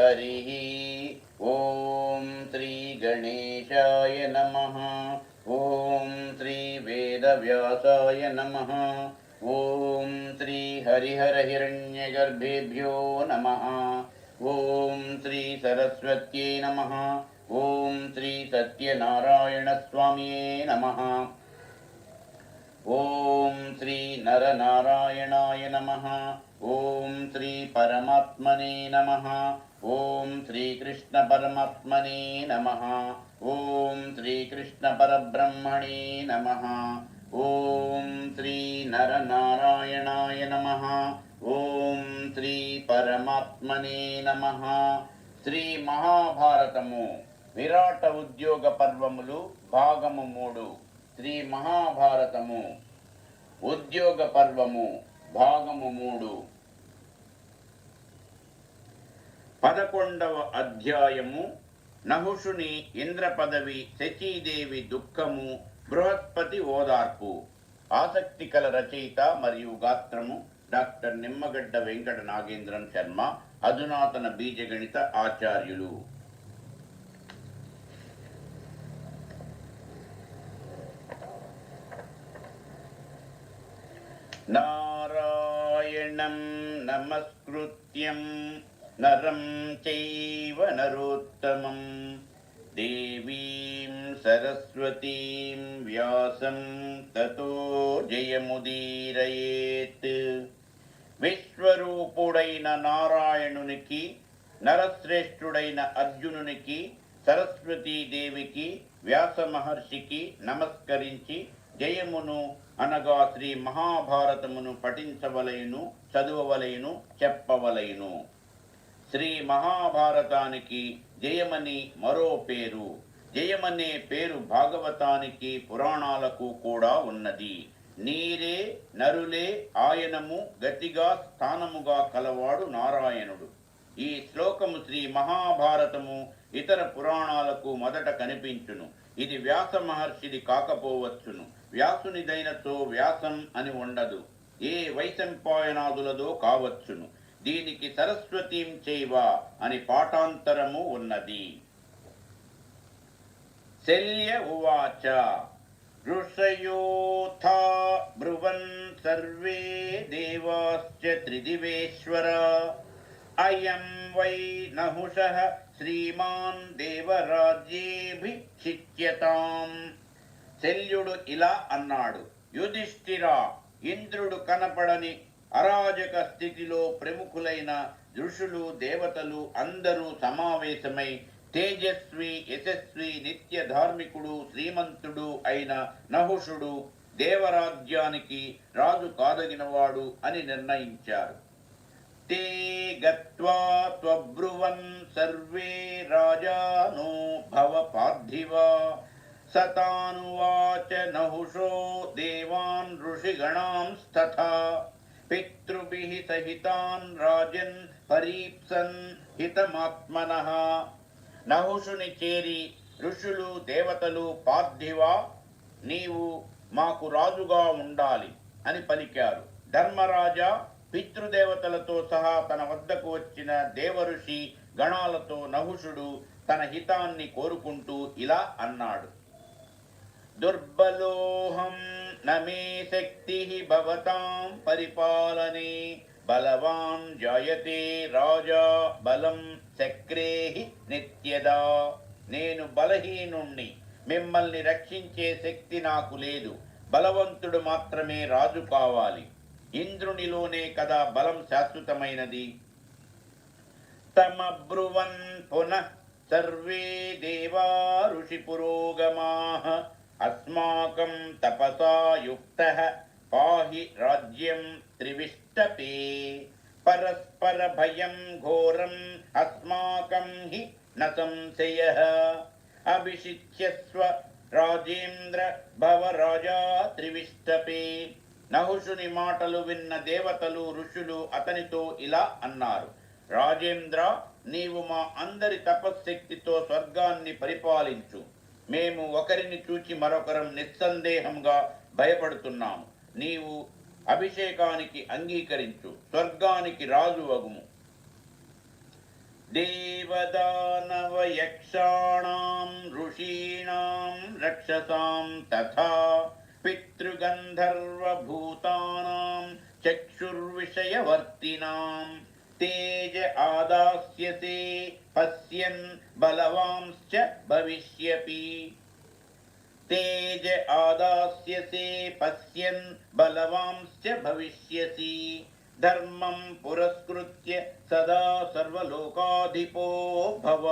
हरिः ॐ श्रीगणेशाय नमः। ॐ श्रीवेदव्यासाय नमः। ॐ श्रीहरिहरहिरण्यगर्भेभ्यो नमः। ॐ श्रीसरस्वत्यै नमः। ॐ श्रीसत्यनारायणस्वामिये नमः। ॐ నరనారాయణాయ నమ ఓం శ్రీ పరమాత్మనే నమ ఓం శ్రీకృష్ణ పరమాత్మనే నమ ఓం శ్రీకృష్ణ పరబ్రహ్మణే నమ ఓం శ్రీ నరనారాయణాయ నమ ఓం శ్రీ పరమాత్మనే నమ శ్రీ మహాభారతము విరాట ఉద్యోగ పర్వములు భాగము మూడు శ్రీ మహాభారతము ఉద్యోగ పర్వము భాగము మూడు. పదకొండవ అధ్యాయము నహుషుని ఇంద్ర పదవి శచీదేవి దుఃఖము బృహస్పతి ఓదార్పు. ఆసక్తి కల రచయిత మరియు గాత్రము డాక్టర్ నిమ్మగడ్డ వెంకట నాగేంద్రం శర్మ అధునాతన బీజగణిత ఆచార్యులు. నారాయణం నమస్కృత్యం నరం చైవ నరోత్తమం దేవీం సరస్వతీం వ్యాసం తతో జయముదీరయేత్ విశ్వరూపుడైన నారాయణునికి నరశ్రేష్ఠుడైన అర్జునునికి సరస్వతీదేవికి వ్యాస మహర్షికి నమస్కరించి జయమును అనగా శ్రీ మహాభారతమును పఠించవలయును చదువవలయును చెప్పవలయును శ్రీ మహాభారతానికి జయమని మరో పేరు. జయమనే పేరు భాగవతానికి పురాణాలకు కూడా ఉన్నది. నీరే నరులే ఆయనము గతిగా స్థానముగా కలవాడు నారాయణుడు. ఈ శ్లోకము శ్రీ మహాభారతము ఇతర పురాణాలకు మొదట కనిపించును. ఇది వ్యాస మహర్షిది కాకపోవచ్చును. వ్యాసునిదైనతో వ్యాసం అని ఉండదు. ఏ వైశంపాయనాదులదో కావచ్చును. దీనికి సరస్వతీం చైవ అని పాఠాంతరము ఉన్నది. శల్య ఉవాచ ఋషయోథా బ్రువన్ సర్వే దేవాశ్చ త్రిదివేశ్వర అయం వై నహుష శ్రీమాన్ దేవరాజ్యేభిషిచ్యతాం శల్యుడు ఇలా అన్నాడు యుధిష్ఠిరా ఇంద్రుడు కనపడని అరాజక స్థితిలో ప్రముఖులైన ఋషులు దేవతలు అందరూ సమావేశమై తేజస్వి యశస్వి నిత్య ధార్మికుడు శ్రీమంతుడు అయిన నహుషుడు దేవరాజ్యానికి రాజు కాదగినవాడు అని నిర్ణయించారు. తే గత్వా సర్వే రాజానో భవ పార్థివా सतानुवाच नहुषो देवान् ऋषिगणांस्तथा पितृभिः सहितान् राजन् परीप्सन् हितमात्मनः నహుషుని చేరి ఋషులు దేవతలు పార్థివ నీవు మాకు రాజుగా ఉండాలి అని పలికారు ధర్మరాజా పితృదేవతలతో సహా తన వద్దకు వచ్చిన దేవఋషి గణాలతో నహుషుడు తన హితాన్ని కోరుకుంటూ ఇలా అన్నాడు దుర్బలోహం నమే శక్తి భవతాం పరిపాలనే బలవాన్ జాయతే రాజా బలం చక్రేహి నిత్యదా నేను బలహీనుణ్ణి మిమ్మల్ని రక్షించే శక్తి నాకు లేదు। బలవంతుడు మాత్రమే రాజు కావాలి। ఇంద్రునిలోనే కదా బలం శాశ్వతమైనది। తమబ్రువన్ పునః సర్వే దేవా ఋషి పురోగమాహ అస్మాకం తపసాయుక్త పాహి రాజ్యం త్రివిష్టపే పరస్పర భయం ఘోరం అస్మాకం హి న సంశయః అభిషిచ్యస్వ రాజేంద్ర భవ రాజా త్రివిష్టపే నహుషుని మాటలు విన్న దేవతలు ఋషులు అతనితో ఇలా అన్నారు రాజేంద్ర నీవు మా అందరి తపశ్శక్తితో స్వర్గాన్ని పరిపాలించు మేము ఒకరిని చూచి మరొకరం నిస్సందేహంగా భయపడుతున్నాము. నీవు అభిషేకానికి అంగీకరించు స్వర్గానికి రాజు వగుము దేవదానవయక్షాణాం ఋషీణాం రక్షసాం తథా పితృగంధర్వభూతానాం చక్షుర్విషయవర్తినాం. तेज आदास्यसे पश्यन् बलवांश्च भविष्यपि तेज आदास्यसे पश्यन् बलवांश्च भविष्यसि धर्मं पुरस्कृत्य సదా సర్వలోకాధిపో భవ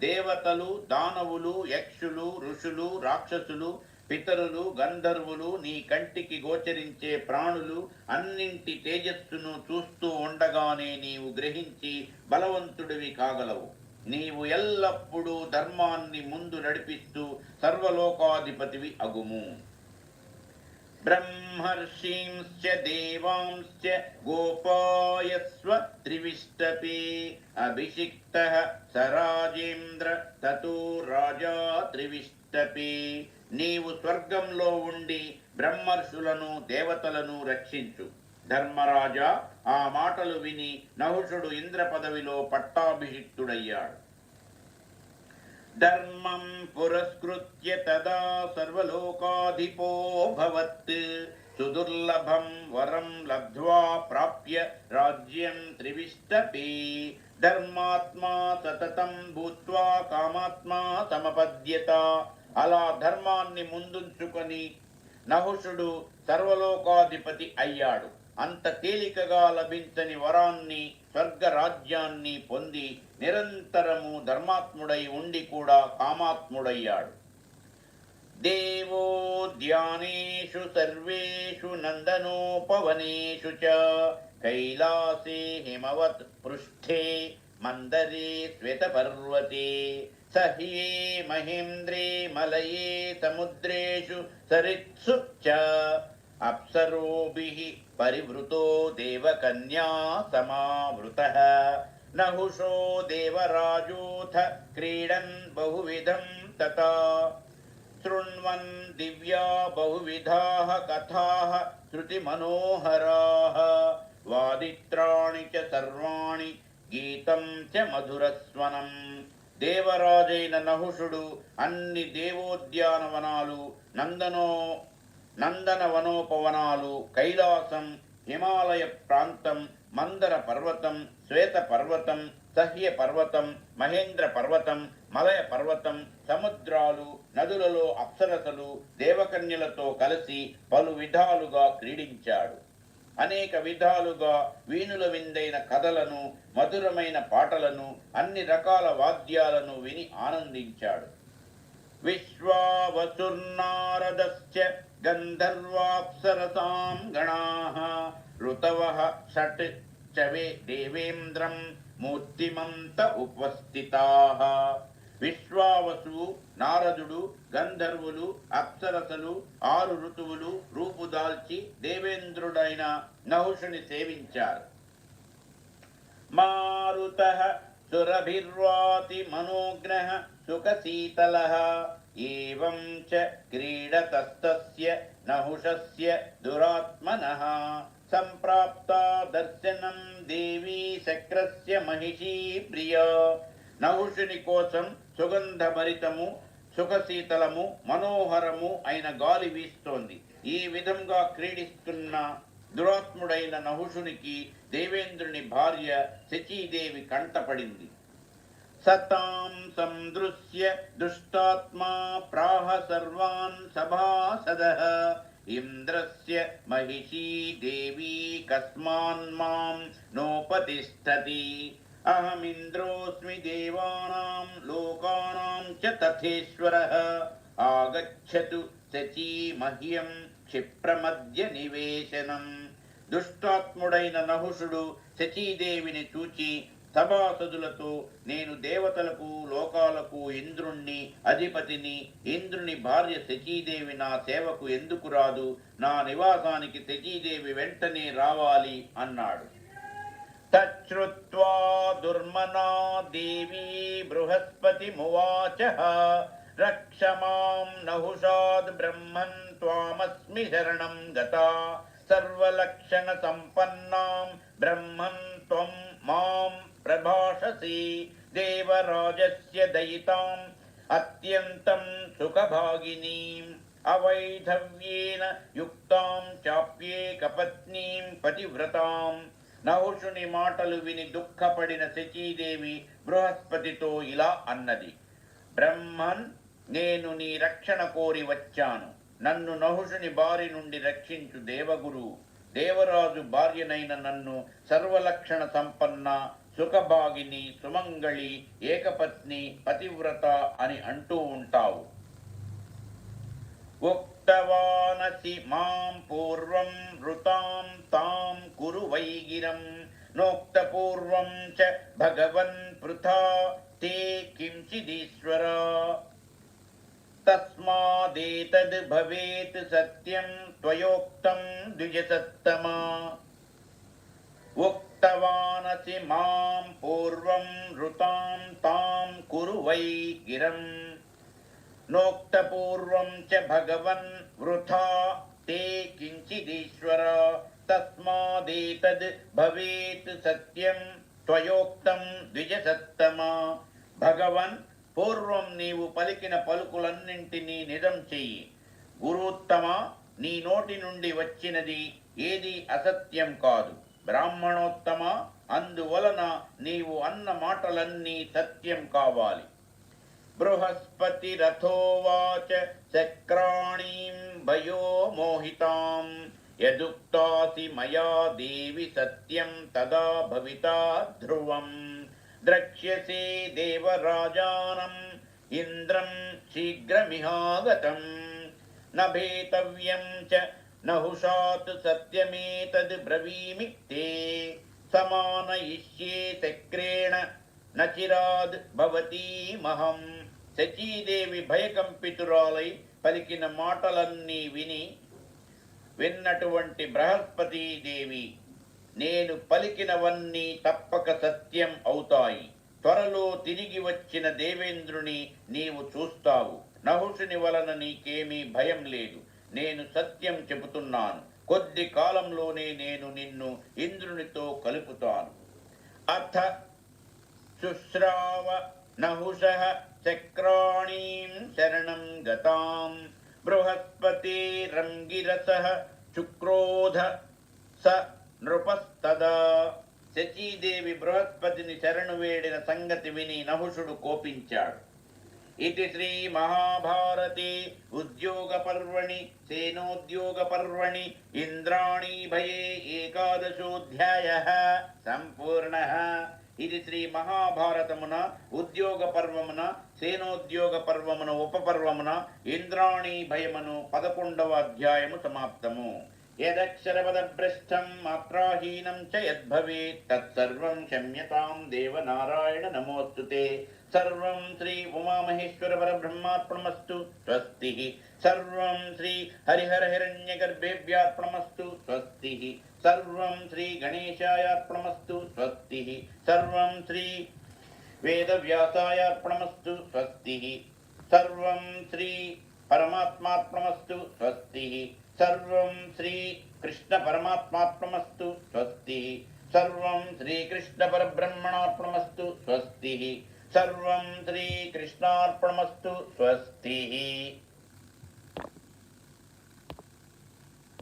దేవతలు దానవులు యక్షులు ఋషులు రాక్షసులు పితరులు గంధర్వులు నీ కంటికి గోచరించే ప్రాణులు అన్నింటి తేజస్సును చూస్తూ ఉండగానే నీవు గ్రహించి బలవంతుడివి కాగలవు. నీవు ఎల్లప్పుడూ ధర్మాన్ని ముందు నడిపిస్తూ సర్వలోకాధిపతివి అగుము. ब्रह्मर्षींश्च देवांश्च गोपायस्व त्रिविष्टपे अभिषिक्तः स राजेन्द्र ततो రాజా త్రివిష్టపే నీవు స్వర్గంలో ఉండి బ్రహ్మర్షులను దేవతలను రక్షించు ధర్మరాజా ఆ మాటలు విని నహుషుడు ఇంద్ర పదవిలో పట్టాభిషిక్తుడయ్యాడు ధర్మం పురస్కృత్య తదా సర్వలోకాధిపో భవత్ సుదుర్లభం వరం లబ్ధ్వా ప్రాప్య రాజ్యం త్రివిష్టపి ధర్మాత్మా సతతం భూత్వా కామాత్మా సమపద్యత అలా ధర్మాన్ని ముందుంచుకొని నహుషుడు సర్వలోకాధిపతి అయ్యాడు. అంత తేలికగా లభించని వరాన్ని స్వర్గరాజ్యాన్ని పొంది నిరంతరము ధర్మాత్ముడై ఉండి కూడా కామాత్ముడయ్యాడు. దేవో ధ్యానేషు సర్వేషు నందనోపవనేషు చ కైలాసే హిమవత్ పృష్ఠే మందరే శ్వేతపర్వతే సహ్యే మహేంద్రే మలయే సముద్రేషు సరిత్సు చ పరివృతో దేవకన్యా సమావృత. నహుషో దేవరాజోథ క్రీడన్ బహువిధం తథా. శృణ్వన్ దివ్యా బహువిధాః కథాః శృతిమనోహరాः. వాదిత్రాణి చ సర్వాణి గీతం చ మధురస్వనం. దేవరాజైన నహుషుడు అన్ని దేవోద్యానవనాలు నందనో నందన వనోపవనాలు కైలాసం హిమాలయ ప్రాంతం మందర పర్వతం శ్వేత పర్వతం సహ్య పర్వతం మహేంద్ర పర్వతం మలయ పర్వతం సముద్రాలు నదులలో అప్సరసలు దేవకన్యలతో కలిసి పలు విధాలుగా క్రీడించాడు. అనేక విధాలుగా వీణుల విందైన కథలను మధురమైన పాటలను అన్ని రకాల వాద్యాలను విని ఆనందించాడు. విశ్వావసుర్నారదశ్చ గంధర్వాప్సరసాం గణాః ఋతవః షట్ చవే దేవేంద్రం మూర్తిమంత ఉపస్థితాః విశ్వావసు నారదుడు గంధర్వులు అప్సరసలు ఆరు ఋతువులు రూపుదాల్చి దేవేంద్రుడైన నహుషుని సేవించారు మారుత సురభిర్వాతి మనోగ్నః సుఖశీతలः ఏవం చ క్రీడతస్తస్య నహుషస్య దురాత్మన. సంప్రాప్తా దర్శనం దేవీ శక్రస్య మహిషీ ప్రియ. నహుషుని కోసం సుగంధభరితము సుఖశీతలము మనోహరము అయిన గాలి వీస్తోంది. ఈ విధంగా క్రీడిస్తున్న దురాత్ముడైన నహుషునికి దేవేంద్రుని భార్య శచీదేవి కంటపడింది. సతాం సందృశ్య దుష్టాత్మా ప్రాహ సర్వాన్ సభాసదః ఇంద్రస్య మహిషీ దేవీ కస్మాన్ మాం నోపతిష్టతి అహమింద్రోస్మి దేవానాం లోకానాం చ తథేశ్వరः ఆగచ్చతు శచీ మహ్యం క్షిప్రమధ్య నివేశనం దుష్టాత్ముడైన నహుషుడు శచీదేవిని చూచి సభాసదులతో నేను దేవతలకు లోకాలకు ఇంద్రుణ్ణి అధిపతిని ఇంద్రుని భార్య శచీదేవి నా సేవకు ఎందుకు రాదు? నా నివాసానికి శచీదేవి వెంటనే రావాలి అన్నాడు. తచ్చుత్వా దుర్మనా దేవీ బృహస్పతి మువాచ. రక్షమాం నహుషాద్ బ్రహ్మన్ త్వామస్మి శరణం గత. సర్వలక్షణ సంపన్నాం బ్రహ్మన్ త్వం మా प्रभाषसि देवराजस्य दयिताम् अत्यन्तं सुखभागिनीम् अवैधव्येन युक्तां चाप्येकपत्नीं పతివ్రతాం నహుషుని మాటలు విని దుఃఖపడిన శచీదేవి బృహస్పతితో ఇలా అన్నది బ్రహ్మన్ నేను నీ రక్షణ కోరి వచ్చాను నన్ను నహుషుని బారి నుండి రక్షించు దేవగురు దేవరాజు భార్యనైన నన్ను సర్వలక్షణ సంపన్న సుఖభాగిని సుమంగళి ఏకపత్ని పతివ్రత అని అంటూ ఉంటావు. ఉక్తవానసి మాం పూర్వం ఋతాం తాం కురు వైగిరం నోక్త పూర్వం చ భగవన్ పృథా తే కించిదీశ్వర. తస్మాదేతద్ భవేత్ సత్యం త్వయోక్తం ద్విజసత్తమా. ఉక్తవానసి మాం పూర్వం ఋతాం తాం కురు వై గిరం నోక్తపూర్వం చ భగవన్ వృథా తే కించిదీశ్వర తస్మాదేతద్ భవేత్ సత్యం త్వయోక్తం ద్విజసత్తమా భగవన్ పూర్వం నీవు పలికిన పలుకులన్నింటినీ నిజం చెయ్యి గురుత్తమ నీ నోటి నుండి వచ్చినది ఏది అసత్యం కాదు। బ్రాహ్మణోత్తమ అందువలన నీవు అన్న మాటలన్నీ సత్యం కావాలి బృహస్పతిరథోవాచ చక్రాణీం భయో మోహితాం యదుక్తాసి మయా దేవి సత్యం తదా భవితా ధ్రువం ద్రక్ష్యసే దేవరాజానం ఇంద్రం శీఘ్రమిహాగతం न भेतव्यं च నహుషాత్ సత్యమేతద్ బ్రవీమి తే. సమానయిష్యే చక్రేణ నచిరాద్ భవతీమహం. శచీదేవి భయకంపితురాలై పలికిన మాటలన్నీ విని విన్నటువంటి బృహస్పతి దేవి నేను పలికినవన్నీ తప్పక సత్యం అవుతాయి. త్వరలో తిరిగి వచ్చిన దేవేంద్రుని నీవు చూస్తావు. నహుషుని వలన నీకేమీ భయం లేదు. నేను సత్యం చెబుతున్నాను. కొద్ది కాలంలోనే నేను నిన్ను ఇంద్రునితో కలుపుతాను. అథ శుశ్రావ నహుష చక్రాణీం శరణం గతాం. బృహస్పతిరంగిరస శుక్రోధ స నృపస్తదా. శచీదేవి బృహస్పతిని శరణు వేడిన సంగతి విని నహుషుడు కోపించాడు. ఇది శ్రీ మహాభారతే ఉద్యోగ పర్వణి సేనోద్యోగ పర్వణి ఇంద్రాణీ భయే ఏకాదశోధ్యాయ సంపూర్ణ ఇది శ్రీ మహాభారతమున ఉద్యోగ పర్వమున సేనోద్యోగ పర్వమున ఉపపర్వమున ఇంద్రాణీ భయమును పదకొండవ అధ్యాయము సమాప్తము యదక్షరపదభ్రష్టం మాత్రాహీనం చ యద్భవేత్ తత్సర్వం క్షమ్యతాం దేవనారాయణ నమోస్తుతే సర్వం శ్రీ ఉమామహేశ్వర పరబ్రహ్మార్పణమస్తు స్వస్తి సర్వం శ్రీ హరిహర హిరణ్యగర్భేభ్యార్పణమస్తు స్వస్తి సర్వం శ్రీ గణేశాయార్పణమస్తు స్వస్తి సర్వం శ్రీ వేదవ్యాసాయార్పణమస్తు స్వస్తి సర్వం శ్రీ పరమాత్మార్పణమస్తు స్వస్తి సర్వం శ్రీ కృష్ణ పరమాత్మాత్మస్తు స్వస్తి. సర్వం శ్రీకృష్ణ పరబ్రహ్మణార్పణమస్తు స్వస్తి. సర్వం శ్రీకృష్ణార్పణమస్తు స్వస్తి.